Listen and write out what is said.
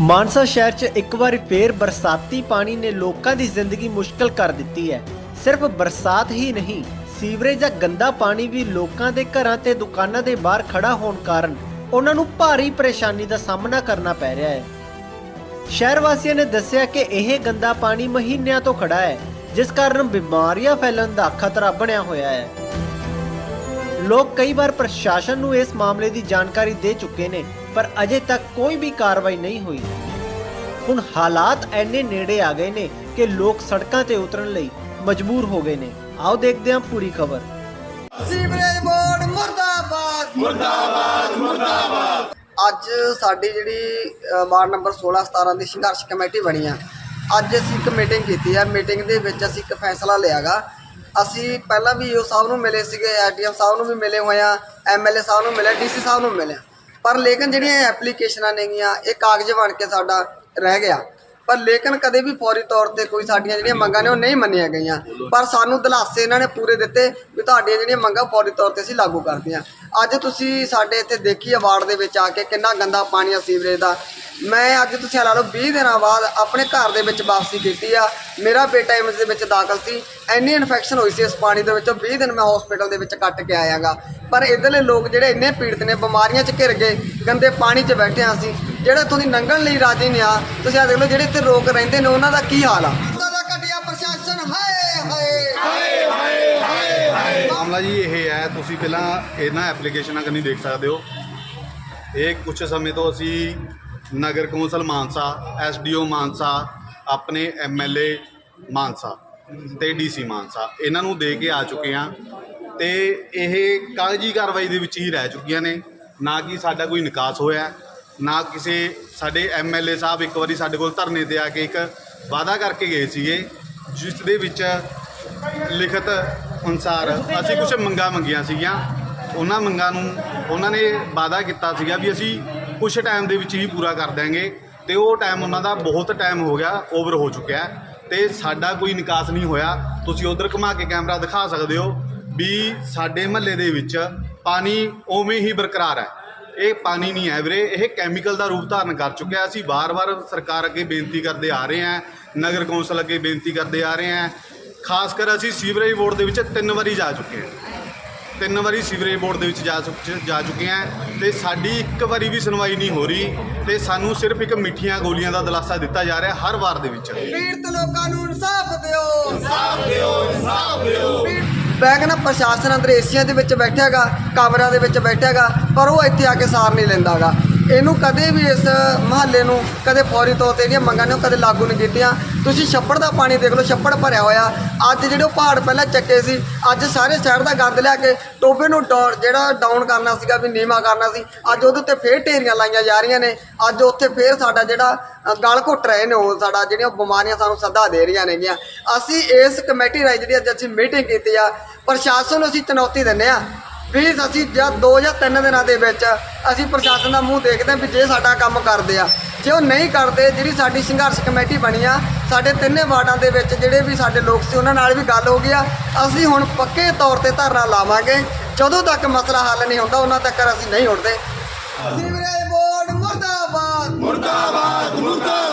ਮਾਨਸਾ ਸ਼ਹਿਰ 'ਚ ਇੱਕ ਵਾਰ ਫੇਰ ਬਰਸਾਤੀ ਪਾਣੀ ਨੇ ਲੋਕਾਂ ਦੀ ਜ਼ਿੰਦਗੀ ਮੁਸ਼ਕਲ ਕਰ ਦਿੱਤੀ ਹੈ। ਸਿਰਫ ਬਰਸਾਤ ਹੀ ਨਹੀਂ, ਸੀਵਰੇਜ ਦਾ ਗੰਦਾ ਪਾਣੀ ਵੀ ਲੋਕਾਂ ਦੇ ਘਰਾਂ ਤੇ ਦੁਕਾਨਾਂ ਦੇ ਬਾਹਰ ਖੜਾ ਹੋਣ ਕਾਰਨ ਉਹਨਾਂ ਨੂੰ ਭਾਰੀ ਪਰੇਸ਼ਾਨੀ ਦਾ ਸਾਹਮਣਾ ਕਰਨਾ ਪੈ ਰਿਹਾ ਹੈ। ਸ਼ਹਿਰ ਵਾਸੀਆਂ ਨੇ ਦੱਸਿਆ ਕਿ ਇਹ ਗੰਦਾ ਪਾਣੀ ਮਹੀਨਿਆਂ ਤੋਂ ਖੜਾ ਹੈ, ਜਿਸ ਕਾਰਨ ਬਿਮਾਰੀਆਂ ਫੈਲਣ ਦਾ ਖਤਰਾ ਬਣਿਆ ਹੋਇਆ ਹੈ। ਲੋਕ ਕਈ ਵਾਰ ਪ੍ਰਸ਼ਾਸਨ ਨੂੰ ਇਸ ਮਾਮਲੇ ਦੀ ਜਾਣਕਾਰੀ ਦੇ ਚੁੱਕੇ ਨੇ ਪਰ ਅਜੇ ਤੱਕ ਕੋਈ ਵੀ ਕਾਰਵਾਈ ਨਹੀਂ ਹੋਈ। ਹੁਣ ਹਾਲਾਤ ਐਨੇ ਨੇੜੇ ਆ ਗਏ ਨੇ ਕਿ ਲੋਕ ਸੜਕਾਂ ਤੇ ਉਤਰਨ ਲਈ ਮਜਬੂਰ ਹੋ ਗਏ ਨੇ। ਆਓ ਦੇਖਦੇ ਹਾਂ ਪੂਰੀ ਖਬਰ। ਸੀਵਰੇਜ ਬੋਰਡ ਮੁਰਦਾਬਾਦ ਮੁਰਦਾਬਾਦ। ਮੁਰਦਾਬਾਦ ਅੱਜ ਸਾਡੀ ਜਿਹੜੀ ਵਾਰਡ ਨੰਬਰ 16 17 ਦੀ ਸੰਘਰਸ਼ ਕਮੇਟੀ ਬਣੀ ਆ। ਅੱਜ ਅਸੀਂ ਇੱਕ ਮੀਟਿੰਗ ਕੀਤੀ ਆ। ਮੀਟਿੰਗ ਦੇ ਵਿੱਚ ਅਸੀਂ ਇੱਕ ਫੈਸਲਾ ਲਿਆਗਾ। ਅਸੀਂ ਪਹਿਲਾਂ ਵੀ ਈਓ ਸਾਹਿਬ ਨੂੰ ਮਿਲੇ ਸੀਗੇ ਐਡੀਐਮ ਸਾਹਿਬ ਨੂੰ ਵੀ ਮਿਲੇ ਹੋਏ ਆ ਐਮਐਲਏ ਸਾਹਿਬ ਨੂੰ ਮਿਲੇ ਡੀਸੀ ਸਾਹਿਬ ਨੂੰ ਮਿਲੇ ਪਰ ਲੇਕਿਨ ਜਿਹੜੀਆਂ ਐਪਲੀਕੇਸ਼ਨਾਂ ਨੇਗੀਆਂ, ਇਹ ਕਾਗਜ਼ ਬਣ ਕੇ ਸਾਡਾ ਰਹਿ ਗਿਆ। ਪਰ ਲੇਕਿਨ ਕਦੇ ਵੀ ਫੌਰੀ ਤੌਰ ਤੇ ਕੋਈ ਸਾਡੀਆਂ ਜਿਹੜੀਆਂ ਮੰਗਾਂ ਨੇ ਉਹ ਨਹੀਂ ਮੰਨੀਆਂ ਗਈਆਂ। ਪਰ ਸਾਨੂੰ ਦਿਲਾਸੇ ਇਹਨਾਂ ਨੇ ਪੂਰੇ ਦਿੱਤੇ ਵੀ ਤੁਹਾਡੀਆਂ ਜਿਹੜੀਆਂ ਮੰਗਾਂ ਫੌਰੀ ਤੌਰ ਤੇ ਅਸੀਂ ਲਾਗੂ ਕਰਦੀਆਂ ਅੱਜ ਤੁਸੀਂ ਸਾਡੇ ਇੱਥੇ ਦੇਖੀ ਆ ਵਾਰਡ ਦੇ ਵਿੱਚ ਆ ਕੇ ਕਿੰਨਾ ਗੰਦਾ ਪਾਣੀ ਆ ਸੀਵਰੇਜ ਦਾ। ਮੈਂ ਅੱਜ ਤੁਸੀਂ ਲਾ ਲਓ 20 ਦਿਨਾਂ ਬਾਅਦ ਆਪਣੇ ਘਰ ਦੇ ਵਿੱਚ ਵਾਪਸੀ ਕੀਤੀ ਆ। ਮੇਰਾ ਬੇਟਾ ਐਮਸ ਦੇ ਵਿੱਚ ਦਾਖਲ ਸੀ। ਇੰਨੀ ਇਨਫੈਕਸ਼ਨ ਹੋਈ ਸੀ ਇਸ ਪਾਣੀ ਦੇ ਵਿੱਚੋਂ। 20 ਦਿਨ ਮੈਂ ਹਸਪੀਟਲ ਦੇ ਵਿੱਚ ਕੱਟ ਕੇ ਆਇਆਗਾ। ਪਰ ਇਧਰਲੇ ਲੋਕ ਜਿਹੜੇ ਇੰਨੇ ਪੀੜਤ ਨੇ ਬਿਮਾਰੀਆਂ 'ਚ ਘਿਰ ਗਏ ਗੰਦੇ ਪਾਣੀ 'ਚ ਬੈਠੇ ਆ ਅਸੀਂ। ਜਿਹੜਾ ਇੱਥੋਂ ਦੀ ਲੰਘਣ ਲਈ ਰਾਜੀ ਨਹੀਂ ਆ ਤੁਸੀਂ ਆ ਦੇਖ ਲਓ ਜਿਹੜੇ ਇੱਥੇ ਲੋਕ ਰਹਿੰਦੇ ਨੇ ਉਹਨਾਂ ਦਾ ਕੀ ਹਾਲ ਆ? ਦਾ ਘਟਿਆ ਪ੍ਰਸ਼ਾਸਨ ਹਾਏ ਹਾਏ। ਮਾਮਲਾ ਜੀ ਇਹ ਹੈ ਤੁਸੀਂ ਪਹਿਲਾਂ ਇਹਨਾਂ ਐਪਲੀਕੇਸ਼ਨਾਂ ਕੰਨੀ ਦੇਖ ਸਕਦੇ ਹੋ। ਇਹ ਕੁਝ ਸਮੇਂ ਤੋਂ ਅਸੀਂ ਨਗਰ ਕੌਂਸਲ ਮਾਨਸਾ ਐਸਡੀਓ ਮਾਨਸਾ ਆਪਣੇ ਐਮਐਲਏ ਮਾਨਸਾ ਤੇ ਡੀਸੀ ਮਾਨਸਾ ਇਹਨਾਂ ਨੂੰ ਦੇ ਕੇ ਆ ਚੁੱਕੇ ਹਾਂ ਤੇ ਇਹ ਕਾਗਜ਼ੀ ਕਾਰਵਾਈ ਦੇ ਵਿੱਚ ਹੀ ਰਹਿ ਚੁੱਕੀਆਂ ਨੇ। ਨਾ ਕਿ ਸਾਡਾ ਕੋਈ ਨਿਕਾਸ ਹੋਇਆ, ਨਾ ਕਿਸੇ ਸਾਡੇ ਐਮਐਲਏ ਸਾਹਿਬ ਇੱਕ ਵਾਰੀ ਸਾਡੇ ਕੋਲ ਧਰਨੇ ਤੇ ਆ ਕੇ ਇੱਕ ਵਾਅਦਾ ਕਰਕੇ ਗਏ ਸੀਗੇ, ਜਿਸ ਦੇ ਵਿੱਚ ਲਿਖਤ ਅਨੁਸਾਰ ਅਸੀਂ ਕੁਝ ਮੰਗਾਂ ਮੰਗੀਆਂ ਸੀਗੀਆਂ। ਉਹਨਾਂ ਮੰਗਾਂ ਨੂੰ ਉਹਨਾਂ ਨੇ ਵਾਅਦਾ ਕੀਤਾ ਸੀਗਾ ਵੀ ਅਸੀਂ ਕੁਝ ਟਾਈਮ ਦੇ ਵਿੱਚ ਹੀ ਪੂਰਾ ਕਰ ਦਾਂਗੇ ਤੇ ਉਹ ਟਾਈਮ ਉਹਨਾਂ ਦਾ ਬਹੁਤ ਟਾਈਮ ਹੋ ਗਿਆ ਓਵਰ ਹੋ ਚੁੱਕਿਆ ਹੈ ਤੇ ਸਾਡਾ ਕੋਈ ਨਿਕਾਸ ਨਹੀਂ ਹੋਇਆ। ਤੁਸੀਂ ਉਧਰ ਘੁਮਾ ਕੇ ਕੈਮਰਾ ਦਿਖਾ ਸਕਦੇ ਹੋ। ਵੀ ਸਾਡੇ ਮਹੱਲੇ ਦੇ ਵਿੱਚ ਪਾਣੀ ਉਵੇਂ ਹੀ ਬਰਕਰਾਰ ਹੈ। ਇਹ ਪਾਣੀ ਨਹੀਂ ਹੈ ਵੀਰੇ, ਇਹ ਕੈਮੀਕਲ ਦਾ ਰੂਪ ਧਾਰਨ ਕਰ ਚੁੱਕਿਆ ਅਸੀਂ ਵਾਰ-ਵਾਰ ਸਰਕਾਰ ਅੱਗੇ ਬੇਨਤੀ ਕਰਦੇ ਆ ਰਹੇ ਹਾਂ, ਨਗਰ ਕੌਂਸਲ ਅੱਗੇ ਬੇਨਤੀ ਕਰਦੇ ਆ ਰਹੇ ਹਾਂ। ਖਾਸ ਕਰ ਅਸੀਂ ਸੀਵਰੇਜ ਬੋਰਡ ਦੇ ਵਿੱਚ ਤਿੰਨ ਵਾਰੀ ਜਾ ਚੁੱਕੇ ਹਾਂ। ਤਿੰਨ ਵਾਰੀ ਸੀਵਰੇਜ ਬੋਰਡ ਦੇ ਵਿੱਚ ਜਾ ਚੁੱਕ- ਜਾ ਚੁੱਕੇ ਹਾਂ ਤੇ ਸਾਡੀ ਇੱਕ ਵਾਰੀ ਵੀ ਸੁਣਵਾਈ ਨਹੀਂ ਹੋ ਰਹੀ ਤੇ ਸਾਨੂੰ ਸਿਰਫ ਇੱਕ ਮਿੱਠੀਆਂ ਗੋਲੀਆਂ ਦਾ ਦਿਲਾਸਾ ਦਿੱਤਾ ਜਾ ਰਿਹਾ ਹਰ ਵਾਰ ਦੇ ਵਿੱਚ। ਪੀੜਤ ਲੋਕਾਂ ਨੂੰ ਇਨਸਾਫ ਦਿਓ। ਮੈਂ ਕਹਿੰਦਾ ਪ੍ਰਸ਼ਾਸਨ ਅੰਦਰ ਏਸੀਆਂ ਦੇ ਵਿੱਚ ਬੈਠਿਆਗਾ, ਕਮਰਿਆਂ ਦੇ ਵਿੱਚ ਬੈਠਿਆਗਾ, ਪਰ ਉਹ ਇੱਥੇ ਆ ਕੇ ਸਾਰ ਨਹੀਂ ਲੈਂਦਾਗਾ। ਇਹਨੂੰ ਕਦੇ ਵੀ ਇਸ ਮਹੱਲੇ ਨੂੰ ਕਦੇ ਫੌਰੀ ਤੌਰ ਤੇ ਜਿਹੜੀਆਂ ਮੰਗਾਂ ਨੇ ਉਹ ਕਦੇ ਲਾਗੂ ਨਹੀਂ ਕੀਤੀਆਂ। ਤੁਸੀਂ ਛੱਪੜ ਦਾ ਪਾਣੀ ਦੇਖ ਲਓ, ਛੱਪੜ ਭਰਿਆ ਹੋਇਆ। ਅੱਜ ਜਿਹੜੇ ਉਹ ਪਹਾੜ ਪਹਿਲਾਂ ਚੱਕੇ ਸੀ, ਅੱਜ ਸਾਰੇ ਸਾਈਡ ਦਾ ਗੰਦ ਲਿਆ ਕੇ ਟੋਬੇ ਨੂੰ ਡਾਊਨ- ਜਿਹੜਾ ਡਾਊਨ ਕਰਨਾ ਸੀਗਾ ਵੀ ਨੀਵਾ ਕਰਨਾ ਸੀ, ਅੱਜ ਉਹਦੇ ਉੱਤੇ ਫੇਰ ਢੇਰੀਆਂ ਲਾਈਆਂ ਜਾ ਰਹੀਆਂ ਨੇ। ਅੱਜ ਉੱਥੇ ਫੇਰ ਸਾਡਾ ਜਿਹੜਾ ਗਲ ਘੁੱਟ ਰਹੇ ਨੇ ਉਹ ਸਾਡਾ ਜਿਹੜੀਆਂ ਬਿਮਾਰੀਆਂ ਸਾਨੂੰ ਸੱਦਾ ਦੇ ਰਹੀਆਂ ਨੇਗੀਆਂ। ਅਸੀਂ ਇਸ ਕਮੇਟੀ ਰਾਈ ਜਿਹੜੀ ਅੱਜ ਅਸੀਂ ਮੀਟਿੰਗ ਕੀਤੀ ਆ ਪ੍ਰਸ਼ਾਸਨ ਨੂੰ ਅਸੀਂ ਚੁਣੌਤੀ ਦਿੰਦੇ ਆ ਵੀ ਅਸੀਂ ਜਾਂ ਦੋ ਜਾਂ ਤਿੰਨ ਦਿਨਾਂ ਦੇ ਵਿੱਚ ਅਸੀਂ ਪ੍ਰਸ਼ਾਸਨ ਦਾ ਮੂੰਹ ਦੇਖਦੇ ਹਾਂ ਵੀ ਜੇ ਸਾਡਾ ਕੰਮ ਕਰਦੇ ਆ। ਜੇ ਉਹ ਨਹੀਂ ਕਰਦੇ ਜਿਹੜੀ ਸਾਡੀ ਸੰਘਰਸ਼ ਕਮੇਟੀ ਬਣੀ ਆ ਸਾਡੇ ਤਿੰਨੇ ਵਾਰਡਾਂ ਦੇ ਵਿੱਚ ਜਿਹੜੇ ਵੀ ਸਾਡੇ ਲੋਕ ਸੀ ਉਹਨਾਂ ਨਾਲ ਵੀ ਗੱਲ ਹੋ ਗਈ ਆ। ਅਸੀਂ ਹੁਣ ਪੱਕੇ ਤੌਰ ਤੇ ਧਰਨਾ ਲਾਵਾਂਗੇ। ਜਦੋਂ ਤੱਕ ਮਸਲਾ ਹੱਲ ਨਹੀਂ ਹੁੰਦਾ ਉਹਨਾਂ ਤੱਕ ਅਸੀਂ ਨਹੀਂ ਉੱਠਦੇ। ਸੀਵਰੇਜ ਬੋਰਡ ਮੁਰਦਾਬਾਦ। ਮੁਰਦਾਬਾਦ ਮੁਰਦਾਬਾਦ।